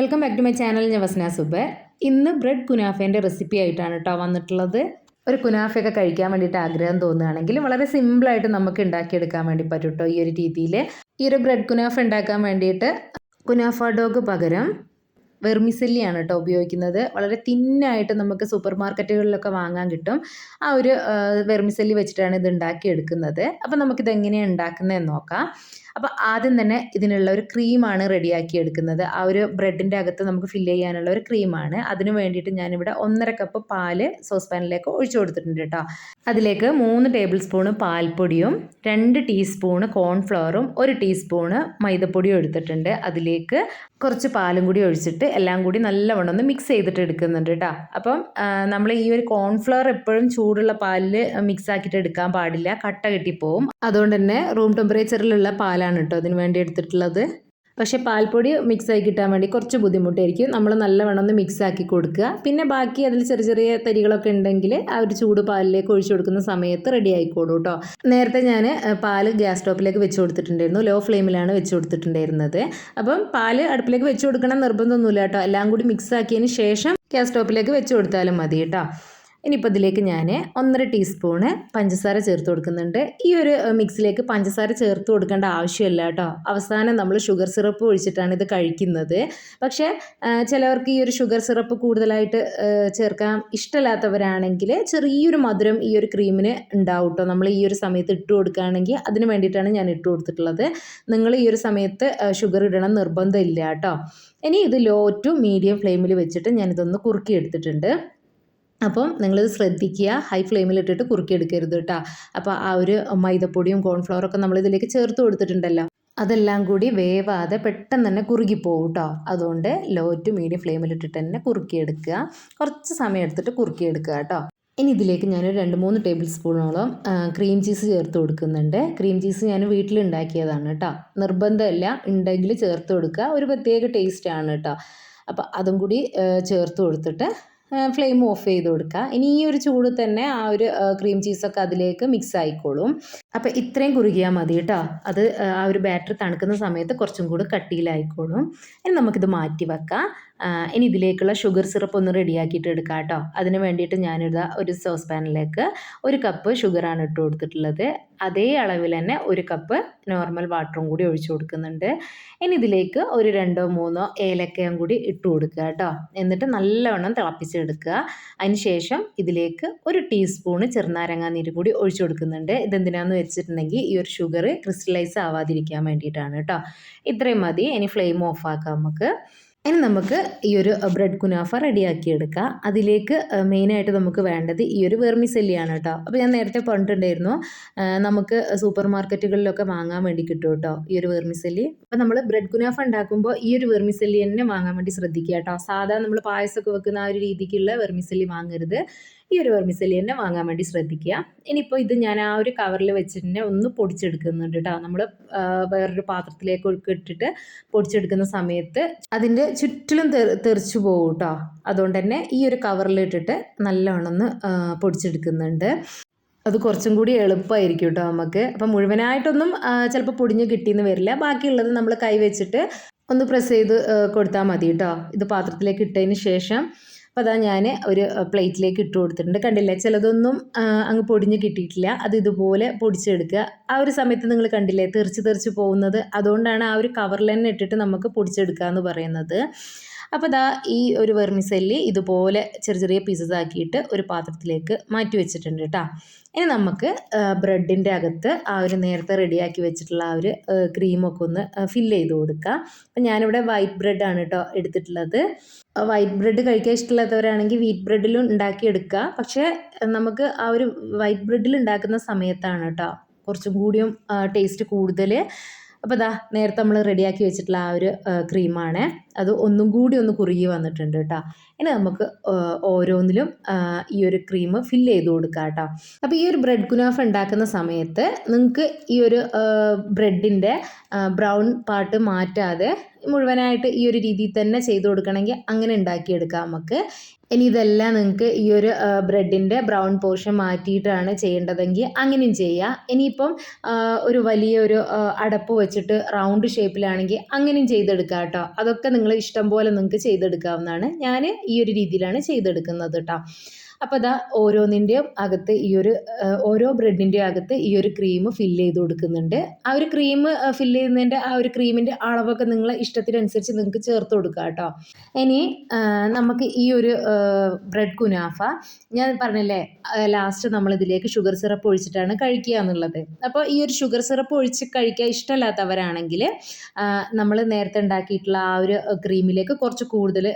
Welcome back to my channel ഞാൻ വസ്ന സുബ് ഇന്ന് bread കുനാഫേന്റെ recipe ആയിട്ടാണ് കേട്ടോ വന്നിട്ടുള്ളത്. ഒരു കുനാഫയൊക്കെ കഴിക്കാൻ വേണ്ടിയിട്ട് ആഗ്രഹം തോന്നുകയാണെങ്കിൽ വളരെ സിമ്പിളായിട്ട് നമുക്ക് ഉണ്ടാക്കിയെടുക്കാൻ വേണ്ടി പറ്റും കേട്ടോ ഈ ഒരു രീതിയിൽ. ഈ ഒരു ബ്രെഡ് കുനാഫ ഉണ്ടാക്കാൻ വേണ്ടിയിട്ട് കുനാഫ ഡോഗ് പകരം വെർമിസെല്ലിയാണ് കേട്ടോ ഉപയോഗിക്കുന്നത്. വളരെ തിന്നായിട്ട് നമുക്ക് സൂപ്പർ മാർക്കറ്റുകളിലൊക്കെ വാങ്ങാൻ കിട്ടും. ആ ഒരു വെർമിസെല്ലി വെച്ചിട്ടാണ് ഇത് ഉണ്ടാക്കിയെടുക്കുന്നത്. അപ്പം നമുക്കിത് എങ്ങനെയാണ് ഉണ്ടാക്കുന്നതെന്ന് നോക്കാം. അപ്പോൾ ആദ്യം തന്നെ ഇതിനുള്ള ഒരു ക്രീമാണ് റെഡിയാക്കി എടുക്കുന്നത്. ആ ഒരു ബ്രെഡിന്റെ അകത്ത് നമുക്ക് ഫില്ല് ചെയ്യാനുള്ള ഒരു ക്രീമാണ്. അതിന് വേണ്ടിയിട്ട് ഞാനിവിടെ ഒന്നര കപ്പ് പാൽ സോസ് പാനിലേക്ക് ഒഴിച്ചു കൊടുത്തിട്ടുണ്ട് കേട്ടോ അതിലേക്ക് മൂന്ന് ടേബിൾ സ്പൂണ് പാൽപ്പൊടിയും രണ്ട് ടീസ്പൂണ് കോൺഫ്ലവറും ഒരു ടീസ്പൂണ് മൈദപ്പൊടിയും എടുത്തിട്ടുണ്ട്. അതിലേക്ക് കുറച്ച് പാലും കൂടി ഒഴിച്ചിട്ട് എല്ലാം കൂടി നല്ലവണ്ണം ഒന്ന് മിക്സ് ചെയ്തിട്ട് എടുക്കുന്നുണ്ട് കേട്ടോ അപ്പം നമ്മൾ ഈ ഒരു കോൺഫ്ലവർ എപ്പോഴും ചൂടുള്ള പാലിൽ മിക്സ് ആക്കിയിട്ട് എടുക്കാൻ പാടില്ല. കട്ട കെട്ടിപ്പോവും. അതുകൊണ്ട് തന്നെ റൂം ടെമ്പറേച്ചറിലുള്ള പാലാണ് കേട്ടോ അതിന് വേണ്ടി എടുത്തിട്ടുള്ളത്. പക്ഷേ പാൽപ്പൊടി ആയി കിട്ടാൻ വേണ്ടി കുറച്ച് ബുദ്ധിമുട്ടായിരിക്കും. നമ്മൾ നല്ലവണ്ണം ഒന്ന് മിക്സ് ആക്കി കൊടുക്കുക. പിന്നെ ബാക്കി അതിൽ ചെറിയ ചെറിയ തരികളൊക്കെ ഉണ്ടെങ്കിൽ ആ ഒരു ചൂട് പാലിലേക്ക് ഒഴിച്ചു കൊടുക്കുന്ന സമയത്ത് റെഡി ആയിക്കോളൂ കേട്ടോ നേരത്തെ ഞാൻ പാൽ ഗ്യാസ് സ്റ്റോപ്പിലേക്ക് വെച്ച് കൊടുത്തിട്ടുണ്ടായിരുന്നു. ലോ ഫ്ലെയിമിലാണ് വെച്ച് കൊടുത്തിട്ടുണ്ടായിരുന്നത്. അപ്പം പാൽ അടുപ്പിലേക്ക് വെച്ച് കൊടുക്കണം നിർബന്ധമൊന്നുമില്ല കേട്ടോ എല്ലാം കൂടി മിക്സ് ആക്കിയതിന് ശേഷം ഗ്യാസ് സ്റ്റോപ്പിലേക്ക് വെച്ച് കൊടുത്താലും മതി കേട്ടോ ഇനിയിപ്പോൾ ഇതിലേക്ക് ഞാൻ ഒന്നര ടീസ്പൂണ് പഞ്ചസാര ചേർത്ത് കൊടുക്കുന്നുണ്ട്. ഈ ഒരു മിക്സിലേക്ക് പഞ്ചസാര ചേർത്ത് കൊടുക്കേണ്ട ആവശ്യമില്ല കേട്ടോ. അവസാനം നമ്മൾ ഷുഗർ സിറപ്പ് ഒഴിച്ചിട്ടാണ് ഇത് കഴിക്കുന്നത്. പക്ഷേ ചിലവർക്ക് ഈ ഒരു ഷുഗർ സിറപ്പ് കൂടുതലായിട്ട് ചേർക്കാൻ ഇഷ്ടമില്ലാത്തവരാണെങ്കിൽ ചെറിയൊരു മധുരം ഈ ഒരു ക്രീമിന് ഉണ്ടാവും കേട്ടോ. നമ്മൾ ഈ ഒരു സമയത്ത് ഇട്ട് കൊടുക്കുകയാണെങ്കിൽ അതിന് വേണ്ടിയിട്ടാണ് ഞാൻ ഇട്ട് കൊടുത്തിട്ടുള്ളത്. നിങ്ങൾ ഈ ഒരു സമയത്ത് ഷുഗർ ഇടണം നിർബന്ധമില്ല കേട്ടോ. ഇനി ഇത് ലോ ടു മീഡിയം ഫ്ലെയിമിൽ വെച്ചിട്ട് ഞാനിതൊന്ന് കുറുക്കി എടുത്തിട്ടുണ്ട് അപ്പം നിങ്ങളിത് ശ്രദ്ധിക്കുക. ഹൈ ഫ്ലെയിമിലിട്ടിട്ട് കുറുക്കിയെടുക്കരുത് കേട്ടോ അപ്പോൾ ആ ഒരു മൈദപ്പൊടിയും കോൺഫ്ലവറൊക്കെ നമ്മൾ ഇതിലേക്ക് ചേർത്ത് കൊടുത്തിട്ടുണ്ടല്ലോ. അതെല്ലാം കൂടി വേവാതെ പെട്ടെന്ന് തന്നെ കുറുകിപ്പോവും കേട്ടോ അതുകൊണ്ട് ലോ ടു മീഡിയം ഫ്ലെയിമിലിട്ടിട്ട് തന്നെ കുറുക്കിയെടുക്കുക. കുറച്ച് സമയം എടുത്തിട്ട് കുറുക്കിയെടുക്കുക കേട്ടോ ഇനി ഇതിലേക്ക് ഞാൻ രണ്ട് മൂന്ന് ടേബിൾ സ്പൂണോളം ക്രീം ചീസ് ചേർത്ത് കൊടുക്കുന്നുണ്ട്. ക്രീം ചീസ് ഞാൻ വീട്ടിലുണ്ടാക്കിയതാണ് കേട്ടോ നിർബന്ധമില്ല. ഉണ്ടെങ്കിൽ ചേർത്ത് കൊടുക്കുക. ഒരു പ്രത്യേക ടേസ്റ്റാണ് കേട്ടോ അപ്പോൾ അതും കൂടി ചേർത്ത് കൊടുത്തിട്ട് ഫ്ലെയിം ഓഫ് ചെയ്ത് കൊടുക്കുക. ഇനി ഈ ഒരു ചൂട് തന്നെ ആ ഒരു ക്രീം ചീസൊക്കെ അതിലേക്ക് മിക്സ് ആയിക്കോളും. അപ്പോൾ ഇത്രയും കുറുകിയാൽ മതി കേട്ടോ. അത് ആ ഒരു ബാറ്റർ തണുക്കുന്ന സമയത്ത് കുറച്ചും കൂടി കട്ടിയിലായിക്കോളും. ഇനി നമുക്കിത് മാറ്റി വെക്കാം. ഇനി ഇതിലേക്കുള്ള ഷുഗർ സിറപ്പ് ഒന്ന് റെഡിയാക്കിയിട്ട് എടുക്കാം കേട്ടോ. അതിന് വേണ്ടിയിട്ട് ഞാനിതാ ഒരു സോസ് പാനിലേക്ക് ഒരു കപ്പ് ഷുഗറാണ് ഇട്ട് കൊടുത്തിട്ടുള്ളത്. അതേ അളവിൽ തന്നെ ഒരു കപ്പ് നോർമൽ വാട്ടറും കൂടി ഒഴിച്ചു കൊടുക്കുന്നുണ്ട്. ഇനി ഇതിലേക്ക് ഒരു രണ്ടോ മൂന്നോ ഏലക്കയും കൂടി ഇട്ട് കൊടുക്കുക കേട്ടോ. എന്നിട്ട് നല്ലവണ്ണം തിളപ്പിച്ചെടുക്കുക. അതിന് ശേഷം ഇതിലേക്ക് ഒരു ടീസ്പൂണ് ചെറുനാരങ്ങാ നീര് കൂടി ഒഴിച്ചു കൊടുക്കുന്നുണ്ട്. ഇതെന്തിനാന്ന് വെച്ചിട്ടുണ്ടെങ്കിൽ ഈ ഒരു ഷുഗർ ക്രിസ്റ്റലൈസ് ആവാതിരിക്കാൻ വേണ്ടിയിട്ടാണ് കേട്ടോ. ഇത്രയും മതി. ഇനി ഫ്ലെയിം ഓഫ് ആക്കാം നമുക്ക്. ഇനി നമുക്ക് ഈ ഒരു ബ്രെഡ് കുനാഫ റെഡിയാക്കി എടുക്കാം അതിലേക്ക് മെയിനായിട്ട് നമുക്ക് വേണ്ടത് ഈ ഒരു വെർമിസെല്ലിയാണ് കേട്ടോ. അപ്പോൾ ഞാൻ നേരത്തെ പറഞ്ഞിട്ടുണ്ടായിരുന്നു നമുക്ക് സൂപ്പർ മാർക്കറ്റുകളിലൊക്കെ വാങ്ങാൻ വേണ്ടി കിട്ടും കേട്ടോ ഈ ഒരു വെർമിസെല്ലി. അപ്പോൾ നമ്മൾ ബ്രെഡ് കുനാഫ ഉണ്ടാക്കുമ്പോൾ ഈ ഒരു വെർമിസെല്ലി തന്നെ വാങ്ങാൻ വേണ്ടി ശ്രദ്ധിക്കുക കേട്ടോ. സാധാരണ നമ്മൾ പായസമൊക്കെ വെക്കുന്ന ആ ഒരു രീതിക്കുള്ള വെർമിസെല്ലി വാങ്ങരുത്. ഈ ഒരു വെർമിസെല്ലി തന്നെ വാങ്ങാൻ വേണ്ടി ശ്രദ്ധിക്കുക. ഇനിയിപ്പോൾ ഇത് ഞാൻ ആ ഒരു കവറിൽ വെച്ചിട്ട് തന്നെ ഒന്ന് പൊടിച്ചെടുക്കുന്നുണ്ട് കേട്ടോ നമ്മൾ വേറൊരു പാത്രത്തിലേക്ക് ഇട്ടിട്ട് പൊടിച്ചെടുക്കുന്ന സമയത്ത് അതിന്റെ ചുറ്റിലും തെറിച്ചു പോകും കേട്ടോ അതുകൊണ്ട് തന്നെ ഈ ഒരു കവറിൽ ഇട്ടിട്ട് നല്ലവണ്ണം ഒന്ന് പൊടിച്ചെടുക്കുന്നുണ്ട്. അത് കുറച്ചും കൂടി എളുപ്പമായിരിക്കും കേട്ടോ നമുക്ക് അപ്പം മുഴുവനായിട്ടൊന്നും ചിലപ്പോൾ പൊടിഞ്ഞ് കിട്ടിയെന്ന് വരില്ല. ബാക്കിയുള്ളത് നമ്മൾ കൈ വെച്ചിട്ട് ഒന്ന് പ്രസ് ചെയ്ത് കൊടുത്താൽ മതി കേട്ടോ ഇത് പാത്രത്തിലേക്ക് ഇട്ടതിന് ശേഷം അപ്പോൾ അതാ ഞാൻ ഒരു പ്ലേറ്റിലേക്ക് ഇട്ട് കൊടുത്തിട്ടുണ്ട്. കണ്ടില്ലേ? ചിലതൊന്നും അങ്ങ് പൊടിഞ്ഞ് കിട്ടിയിട്ടില്ല. അത് ഇതുപോലെ പൊടിച്ചെടുക്കുക. ആ ഒരു സമയത്ത് നിങ്ങൾ കണ്ടില്ലേ? തെറിച്ച് തെറിച്ച് പോകുന്നത്. അതുകൊണ്ടാണ് ആ ഒരു കവറിൽ തന്നെ ഇട്ടിട്ട് നമുക്ക് പൊടിച്ചെടുക്കുക എന്ന് പറയുന്നത്. അപ്പോൾ ദാ ഈ ഒരു വെർമിസെല്ലി ഇതുപോലെ ചെറിയ ചെറിയ പീസസ് ആക്കിയിട്ട് ഒരു പാത്രത്തിലേക്ക് മാറ്റി വെച്ചിട്ടുണ്ട് കേട്ടോ. ഇനി നമുക്ക് ബ്രെഡിന്റെ അകത്ത് ആ ഒരു നേരത്തെ റെഡിയാക്കി വെച്ചിട്ടുള്ള ആ ഒരു ക്രീമൊക്കെ ഒന്ന് ഫില്ല് ചെയ്ത് കൊടുക്കുക അപ്പം ഞാനിവിടെ വൈറ്റ് ബ്രെഡാണ് കേട്ടോ എടുത്തിട്ടുള്ളത്. വൈറ്റ് ബ്രെഡ് കഴിക്കാൻ ഇഷ്ടമില്ലാത്തവരാണെങ്കിൽ വീറ്റ് ബ്രെഡിലും ഉണ്ടാക്കിയെടുക്കുക പക്ഷേ നമുക്ക് ആ ഒരു വൈറ്റ് ബ്രെഡിൽ ഉണ്ടാക്കുന്ന സമയത്താണ് കേട്ടോ കുറച്ചും കൂടിയും ടേസ്റ്റ് കൂടുതൽ അപ്പോൾ ഇതാ നേരത്തെ നമ്മൾ റെഡിയാക്കി വെച്ചിട്ടുള്ള ആ ഒരു ക്രീമാണ്. അത് ഒന്നും കൂടി ഒന്ന് കുറുകി വന്നിട്ടുണ്ട് കേട്ടോ. ഇനി നമുക്ക് ഓരോന്നിലും ഈ ഒരു ക്രീം ഫില്ല് ചെയ്ത് കൊടുക്കാം കേട്ടോ. അപ്പോൾ ഈ ഒരു ബ്രെഡ് കുനാഫ് ഉണ്ടാക്കുന്ന സമയത്ത് നിങ്ങൾക്ക് ഈ ഒരു ബ്രെഡിന്റെ ബ്രൗൺ പാർട്ട് മാറ്റാതെ മുഴുവനായിട്ട് ഈ ഒരു രീതിയിൽ തന്നെ ചെയ്ത് കൊടുക്കണമെങ്കിൽ അങ്ങനെ ഉണ്ടാക്കിയെടുക്കാം നമുക്ക്. ഇനി ഇതെല്ലാം നിങ്ങൾക്ക് ഈ ഒരു ബ്രെഡിന്റെ ബ്രൗൺ പോർഷൻ മാറ്റിയിട്ടാണ് ചെയ്യേണ്ടതെങ്കിൽ അങ്ങനെയും ചെയ്യാം. ഇനിയിപ്പം ഒരു വലിയ ഒരു അടപ്പ് വെച്ചിട്ട് റൗണ്ട് ഷേപ്പിലാണെങ്കിൽ അങ്ങനെയും ചെയ്തെടുക്കാം കേട്ടോ. അതൊക്കെ നിങ്ങൾ ഇഷ്ടം പോലെ നിങ്ങൾക്ക് ചെയ്തെടുക്കാവുന്നതാണ്. ഞാൻ ഈ ഒരു രീതിയിലാണ് ചെയ്തെടുക്കുന്നത് കേട്ടോ. അപ്പോൾ അതാ ഓരോന്നിന്റെയും അകത്ത് ഈ ഒരു ഓരോ ബ്രെഡിന്റെയും അകത്ത് ഈ ഒരു ക്രീം ഫില്ല് ചെയ്ത് കൊടുക്കുന്നുണ്ട്. ആ ഒരു ക്രീം ഫില്ല് ചെയ്യുന്നതിന്റെ ആ ഒരു ക്രീമിന്റെ അളവൊക്കെ നിങ്ങളെ ഇഷ്ടത്തിനനുസരിച്ച് നിങ്ങൾക്ക് ചേർത്ത് കൊടുക്കുക കേട്ടോ ഇനി നമുക്ക് ഈ ഒരു ബ്രെഡ് കുനാഫ ഞാൻ പറഞ്ഞല്ലേ ലാസ്റ്റ് നമ്മൾ ഇതിലേക്ക് ഷുഗർ സിറപ്പ് ഒഴിച്ചിട്ടാണ് കഴിക്കുക എന്നുള്ളത്. അപ്പോൾ ഈ ഒരു ഷുഗർ സിറപ്പ് ഒഴിച്ച് കഴിക്കാൻ ഇഷ്ടമല്ലാത്തവരാണെങ്കിൽ നമ്മൾ നേരത്തെ ഉണ്ടാക്കിയിട്ടുള്ള ആ ഒരു ക്രീമിലേക്ക് കുറച്ച് കൂടുതൽ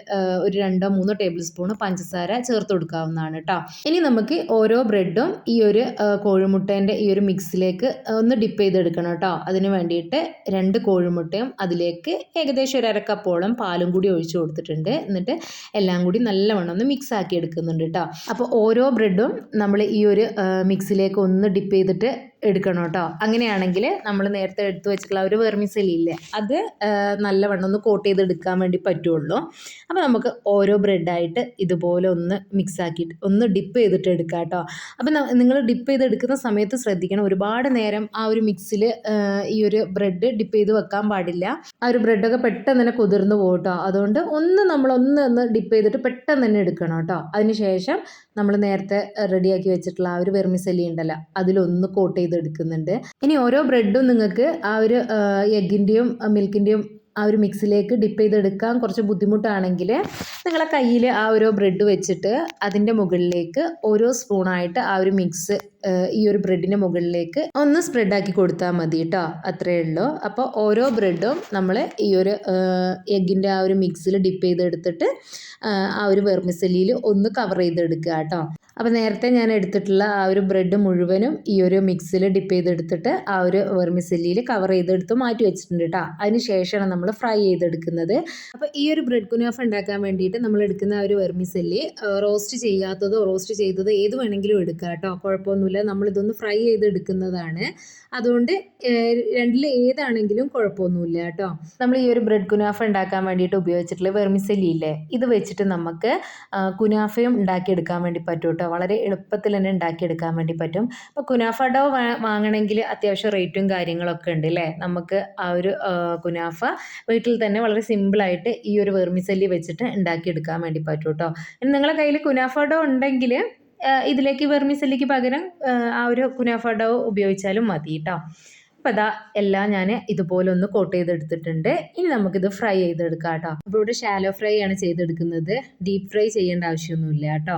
ഒരു രണ്ടോ മൂന്നോ ടേബിൾ സ്പൂൺ പഞ്ചസാര ചേർത്ത് കൊടുക്കാവുന്നതാണ്. കേട്ടോ. ഇനി നമുക്ക് ഓരോ ബ്രെഡും ഈ ഒരു കോഴിമുട്ടേന്റെ ഈ ഒരു മിക്സിലേക്ക് ഒന്ന് ഡിപ്പ് ചെയ്തെടുക്കണം കേട്ടോ. അതിന് വേണ്ടിയിട്ട് രണ്ട് കോഴിമുട്ടയും അതിലേക്ക് ഏകദേശം ഒരു അരക്കപ്പോളം പാലും കൂടി ഒഴിച്ചു കൊടുത്തിട്ടുണ്ട്. എന്നിട്ട് എല്ലാം കൂടി നല്ലവണ്ണം ഒന്ന് മിക്സ് ആക്കി എടുക്കുന്നുണ്ട് കേട്ടോ. അപ്പോൾ ഓരോ ബ്രെഡും നമ്മൾ ഈ ഒരു മിക്സിലേക്ക് ഒന്ന് ഡിപ്പ് ചെയ്തിട്ട് എടുക്കണം കേട്ടോ. അങ്ങനെയാണെങ്കിൽ നമ്മൾ നേരത്തെ എടുത്തു വെച്ചിട്ടുള്ള ഒരു വെർമിസലി ഇല്ലേ അത് നല്ലവണ്ണം ഒന്ന് കോട്ട് ചെയ്ത് എടുക്കാൻ വേണ്ടി പറ്റുള്ളൂ. അപ്പോൾ നമുക്ക് ഓരോ ബ്രെഡായിട്ട് ഇതുപോലെ ഒന്ന് മിക്സ് ആക്കിയിട്ട് ഒന്ന് ഡിപ്പ് ചെയ്തിട്ട് എടുക്കാം കേട്ടോ. അപ്പോൾ നിങ്ങൾ ഡിപ്പ് ചെയ്ത് എടുക്കുന്ന സമയത്ത് ശ്രദ്ധിക്കണം ഒരുപാട് നേരം ആ ഒരു മിക്സിൽ ഈ ഒരു ബ്രെഡ് ഡിപ്പ് ചെയ്ത് വെക്കാൻ പാടില്ല. ആ ഒരു ബ്രെഡൊക്കെ പെട്ടെന്ന് തന്നെ കുതിർന്ന് പോകും കേട്ടോ. അതുകൊണ്ട് ഒന്ന് നമ്മളൊന്ന് ഒന്ന് ഡിപ്പ് ചെയ്തിട്ട് പെട്ടെന്ന് തന്നെ എടുക്കണം കേട്ടോ. അതിന് ശേഷം നമ്മൾ നേരത്തെ റെഡിയാക്കി വെച്ചിട്ടുള്ള ആ ഒരു വെർമിസലി ഉണ്ടല്ലോ അതിലൊന്ന് കോട്ട് ചെയ്ത് എടുക്കുന്നുണ്ട് ഇനി ഓരോ ബ്രെഡും നിങ്ങൾക്ക് ആ ഒരു എഗ്ഗിന്റെയും മിൽക്കിന്റെയും ആ ഒരു മിക്സിലേക്ക് ഡിപ്പ് ചെയ്തെടുക്കാൻ കുറച്ച് ബുദ്ധിമുട്ടാണെങ്കിൽ നിങ്ങളെ കയ്യിൽ ആ ഒരു ബ്രെഡ് വെച്ചിട്ട് അതിന്റെ മുകളിലേക്ക് ഓരോ സ്പൂണായിട്ട് ആ ഒരു മിക്സ് ഈ ഒരു ബ്രെഡിന്റെ മുകളിലേക്ക് ഒന്ന് സ്പ്രെഡാക്കി കൊടുത്താൽ മതി കേട്ടോ അത്രയേ ഉള്ളൂ. അപ്പോൾ ഓരോ ബ്രെഡും നമ്മൾ ഈ ഒരു എഗ്ഗിന്റെ ആ ഒരു മിക്സിൽ ഡിപ്പ് ചെയ്തെടുത്തിട്ട് ആ, ഒരു വെർമിസലിയിൽ ഒന്ന് കവർ ചെയ്തെടുക്കുക കേട്ടോ അപ്പോൾ നേരത്തെ ഞാൻ എടുത്തിട്ടുള്ള ആ ഒരു ബ്രെഡ് മുഴുവനും ഈ ഒരു മിക്സിൽ ഡിപ്പ് ചെയ്തെടുത്തിട്ട് ആ ഒരു വെർമിസലിയിൽ കവർ ചെയ്തെടുത്ത് മാറ്റി വെച്ചിട്ടുണ്ട് കേട്ടോ അതിന് ശേഷമാണ് നമ്മൾ ഫ്രൈ ചെയ്തെടുക്കുന്നത്. അപ്പോൾ ഈ ഒരു ബ്രെഡ് കുനോഫ് ഉണ്ടാക്കാൻ വേണ്ടിയിട്ട് നമ്മൾ എടുക്കുന്ന ആ ഒരു വെർമിസല്ലി റോസ്റ്റ് ചെയ്യാത്തതോ റോസ്റ്റ് ചെയ്തതോ ഏത് വേണമെങ്കിലും എടുക്കാം കേട്ടോ കുഴപ്പമൊന്നുമില്ല. നമ്മളിതൊന്ന് ഫ്രൈ ചെയ്തെടുക്കുന്നതാണ്. അതുകൊണ്ട് രണ്ടിൽ ഏതാണെങ്കിലും കുഴപ്പമൊന്നുമില്ല കേട്ടോ. നമ്മൾ ഈ ഒരു ബ്രെഡ് കുനാഫ ഉണ്ടാക്കാൻ വേണ്ടിയിട്ട് ഉപയോഗിച്ചിട്ടുള്ള വെർമിസല്ലി ഇല്ലേ ഇത് വെച്ചിട്ട് നമുക്ക് കുനാഫയും ഉണ്ടാക്കിയെടുക്കാൻ വേണ്ടി പറ്റും കേട്ടോ. വളരെ എളുപ്പത്തിൽ തന്നെ ഉണ്ടാക്കിയെടുക്കാൻ വേണ്ടി പറ്റും. അപ്പോൾ കുനാഫ ഡോ വാങ്ങണമെങ്കിൽ അത്യാവശ്യം റേറ്റും കാര്യങ്ങളൊക്കെ ഉണ്ട് അല്ലേ നമുക്ക് ആ ഒരു കുനാഫ വീട്ടിൽ തന്നെ വളരെ സിമ്പിളായിട്ട് ഈ ഒരു വെർമിസലി വെച്ചിട്ട് ഉണ്ടാക്കിയെടുക്കാൻ വേണ്ടി പറ്റും കേട്ടോ. ഇനി നിങ്ങളുടെ കയ്യിൽ കുനാഫ ഡോ ഉണ്ടെങ്കിൽ ഇതിലേക്ക് വെർമിസല്ലിക്ക് പകരം ആ, ഒരു കുനാഫഡോ ഉപയോഗിച്ചാലും മതി കേട്ടോ അപ്പം അതാ എല്ലാം ഞാൻ ഇതുപോലെ ഒന്ന് കോട്ട് ചെയ്തെടുത്തിട്ടുണ്ട്. ഇനി നമുക്കിത് ഫ്രൈ ചെയ്തെടുക്കാം കേട്ടോ അപ്പോൾ ഇവിടെ ഷാലോ ഫ്രൈ ആണ് ചെയ്തെടുക്കുന്നത്. ഡീപ്പ് ഫ്രൈ ചെയ്യേണ്ട ആവശ്യമൊന്നുമില്ല കേട്ടോ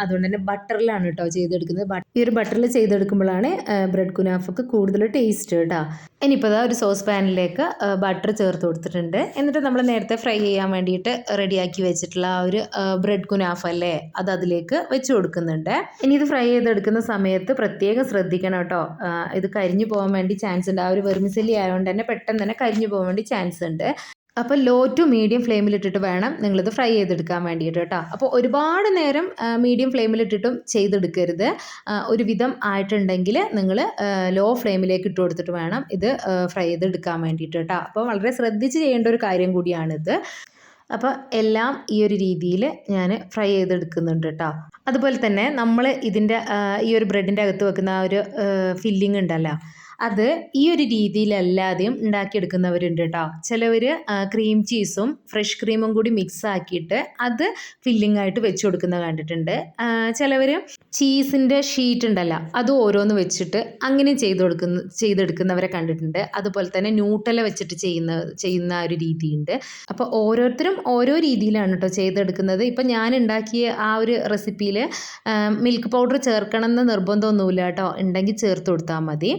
അതുകൊണ്ട് തന്നെ ബട്ടറിലാണ് കേട്ടോ ചെയ്തെടുക്കുന്നത്. ഈ ഒരു ബട്ടറിൽ ചെയ്തെടുക്കുമ്പോഴാണ് ബ്രെഡ് കുനാഫക്ക് കൂടുതൽ ടേസ്റ്റ് കേട്ടോ ഇനിയിപ്പോൾ ഒരു സോസ് പാനിലേക്ക് ബട്ടർ ചേർത്ത് കൊടുത്തിട്ടുണ്ട്. എന്നിട്ട് നമ്മൾ നേരത്തെ ഫ്രൈ ചെയ്യാൻ വേണ്ടിയിട്ട് റെഡിയാക്കി വെച്ചിട്ടുള്ള ആ ഒരു ബ്രെഡ് കുനാഫ് അല്ലേ അത് അതിലേക്ക് വെച്ച് കൊടുക്കുന്നുണ്ട്. ഇനി ഇത് ഫ്രൈ ചെയ്തെടുക്കുന്ന സമയത്ത് പ്രത്യേകം ശ്രദ്ധിക്കണം കേട്ടോ ഇത് കരിഞ്ഞു പോകാൻ വേണ്ടി ചാൻസ് ഉണ്ട്. ആ ഒരു വെർമിസലി ആയതുകൊണ്ട് തന്നെ പെട്ടെന്ന് തന്നെ കരിഞ്ഞു പോകാൻ വേണ്ടി ചാൻസ് ഉണ്ട്. അപ്പോൾ ലോ ടു മീഡിയം ഫ്ലെയിമിലിട്ടിട്ട് വേണം നിങ്ങളിത് ഫ്രൈ ചെയ്തെടുക്കാൻ വേണ്ടിയിട്ട് കേട്ടോ. അപ്പോൾ ഒരുപാട് നേരം മീഡിയം ഫ്ലെയിമിലിട്ടിട്ടും ചെയ്തെടുക്കരുത്. ഒരുവിധം ഒരു വിധം ആയിട്ടുണ്ടെങ്കിൽ നിങ്ങൾ ലോ ഫ്ലെയിമിലേക്ക് ഇട്ട് കൊടുത്തിട്ട് വേണം ഇത് ഫ്രൈ ചെയ്തെടുക്കാൻ വേണ്ടിയിട്ട് കേട്ടോ. അപ്പോൾ വളരെ ശ്രദ്ധിച്ച് ചെയ്യേണ്ട ഒരു കാര്യം കൂടിയാണിത്. അപ്പോൾ എല്ലാം ഈ ഒരു രീതിയിൽ ഞാൻ ഫ്രൈ ചെയ്തെടുക്കുന്നുണ്ട് കേട്ടോ. അതുപോലെ തന്നെ നമ്മൾ ഇതിന്റെ ഈ ഒരു ബ്രെഡിന്റെ അകത്ത് വെക്കുന്ന ആ ഒരു ഫില്ലിംഗ് ഉണ്ടല്ലോ. അത് ഈ ഒരു രീതിയിലല്ലാതെയും ഉണ്ടാക്കിയെടുക്കുന്നവരുണ്ട് കേട്ടോ. ചിലവർ ക്രീം ചീസും ഫ്രഷ് ക്രീമും കൂടി മിക്സ് ആക്കിയിട്ട് അത് ഫില്ലിംഗ് ആയിട്ട് വെച്ച് കൊടുക്കുന്നത് കണ്ടിട്ടുണ്ട്. ചിലവർ ചീസിന്റെ ഷീറ്റ് ഉണ്ടല്ല അത് ഓരോന്ന് വെച്ചിട്ട് അങ്ങനെ ചെയ്ത് കൊടുക്കുന്ന ചെയ്തെടുക്കുന്നവരെ കണ്ടിട്ടുണ്ട്. അതുപോലെ തന്നെ ന്യൂട്ടല വെച്ചിട്ട് ചെയ്യുന്ന ചെയ്യുന്ന ഒരു രീതിയുണ്ട്. അപ്പോൾ ഓരോരുത്തരും ഓരോ രീതിയിലാണ് കേട്ടോ ചെയ്തെടുക്കുന്നത്. ഇപ്പം ഞാൻ ഉണ്ടാക്കിയ ആ ഒരു റെസിപ്പിയിൽ മിൽക്ക് പൗഡർ ചേർക്കണം എന്ന് നിർബന്ധമൊന്നുമില്ല കേട്ടോ. ഉണ്ടെങ്കിൽ ചേർത്ത് കൊടുത്താൽ മതി.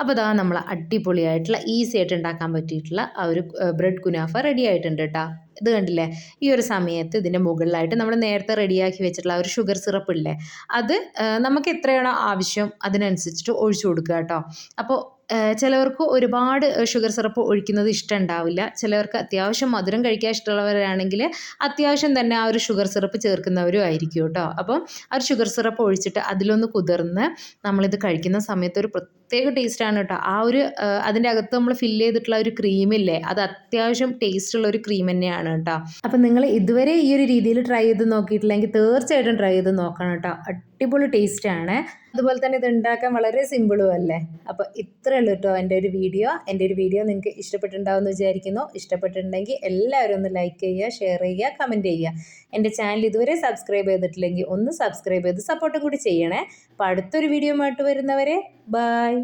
അപ്പോൾ അതാ നമ്മൾ അടിപൊളിയായിട്ടുള്ള ഈസി ആയിട്ട് ഉണ്ടാക്കാൻ പറ്റിയിട്ടുള്ള ആ ഒരു ബ്രെഡ് കുനാഫ റെഡി ആയിട്ടുണ്ട് കേട്ടോ ഇത് കണ്ടില്ലേ? ഈ ഒരു സമയത്ത് ഇതിന്റെ മുകളിലായിട്ട് നമ്മൾ നേരത്തെ റെഡിയാക്കി വെച്ചിട്ടുള്ള ഒരു ഷുഗർ സിറപ്പ് ഇല്ലേ? അത് നമുക്ക് എത്രയാണോ ആവശ്യം അതിനനുസരിച്ചിട്ട് ഒഴിച്ചു കൊടുക്കുക കേട്ടോ അപ്പോൾ ചിലവർക്ക് ഒരുപാട് ഷുഗർ സിറപ്പ് ഒഴിക്കുന്നത് ഇഷ്ടമുണ്ടാവില്ല. ചിലവർക്ക് അത്യാവശ്യം മധുരം കഴിക്കാൻ ഇഷ്ടമുള്ളവരാണെങ്കിൽ അത്യാവശ്യം തന്നെ ആ ഒരു ഷുഗർ സിറപ്പ് ചേർക്കുന്നവരും ആയിരിക്കും കേട്ടോ. അപ്പം ആ ഒരു ഷുഗർ സിറപ്പ് ഒഴിച്ചിട്ട് അതിലൊന്ന് കുതിർന്ന് നമ്മളിത് കഴിക്കുന്ന സമയത്ത് ഒരു പ്രത്യേക ടേസ്റ്റാണ് കേട്ടോ. ആ ഒരു അതിന്റെ അകത്ത് നമ്മൾ ഫില്ല് ചെയ്തിട്ടുള്ള ഒരു ക്രീമില്ലേ അത് അത്യാവശ്യം ടേസ്റ്റ് ഉള്ള ഒരു ക്രീം തന്നെയാണ് കേട്ടോ. അപ്പം നിങ്ങൾ ഇതുവരെ ഈ ഒരു രീതിയിൽ ട്രൈ ചെയ്ത് നോക്കിയിട്ടില്ലെങ്കിൽ തീർച്ചയായിട്ടും ട്രൈ ചെയ്ത് നോക്കണം കേട്ടോ. അടിപൊളി ടേസ്റ്റാണ് അതുപോലെ തന്നെ ഇത് ഉണ്ടാക്കാൻ വളരെ സിമ്പിളും അല്ലേ? അപ്പോൾ ഇത്രയേ ഉള്ളൂ കേട്ടോ എന്റെ ഒരു വീഡിയോ എന്റെ ഒരു വീഡിയോ നിങ്ങൾക്ക് ഇഷ്ടപ്പെട്ടിട്ടുണ്ടാവുമെന്ന് വിചാരിക്കുന്നു. ഇഷ്ടപ്പെട്ടിട്ടുണ്ടെങ്കിൽ എല്ലാവരും ഒന്ന് ലൈക്ക് ചെയ്യുക ഷെയർ ചെയ്യുക കമന്റ് ചെയ്യുക. എന്റെ ചാനൽ ഇതുവരെ സബ്സ്ക്രൈബ് ചെയ്തിട്ടില്ലെങ്കിൽ ഒന്ന് സബ്സ്ക്രൈബ് ചെയ്ത് സപ്പോർട്ടും കൂടി ചെയ്യണേ. അപ്പോൾ അടുത്തൊരു വീഡിയോ ആയിട്ട് വരുന്നവരെ ബായ്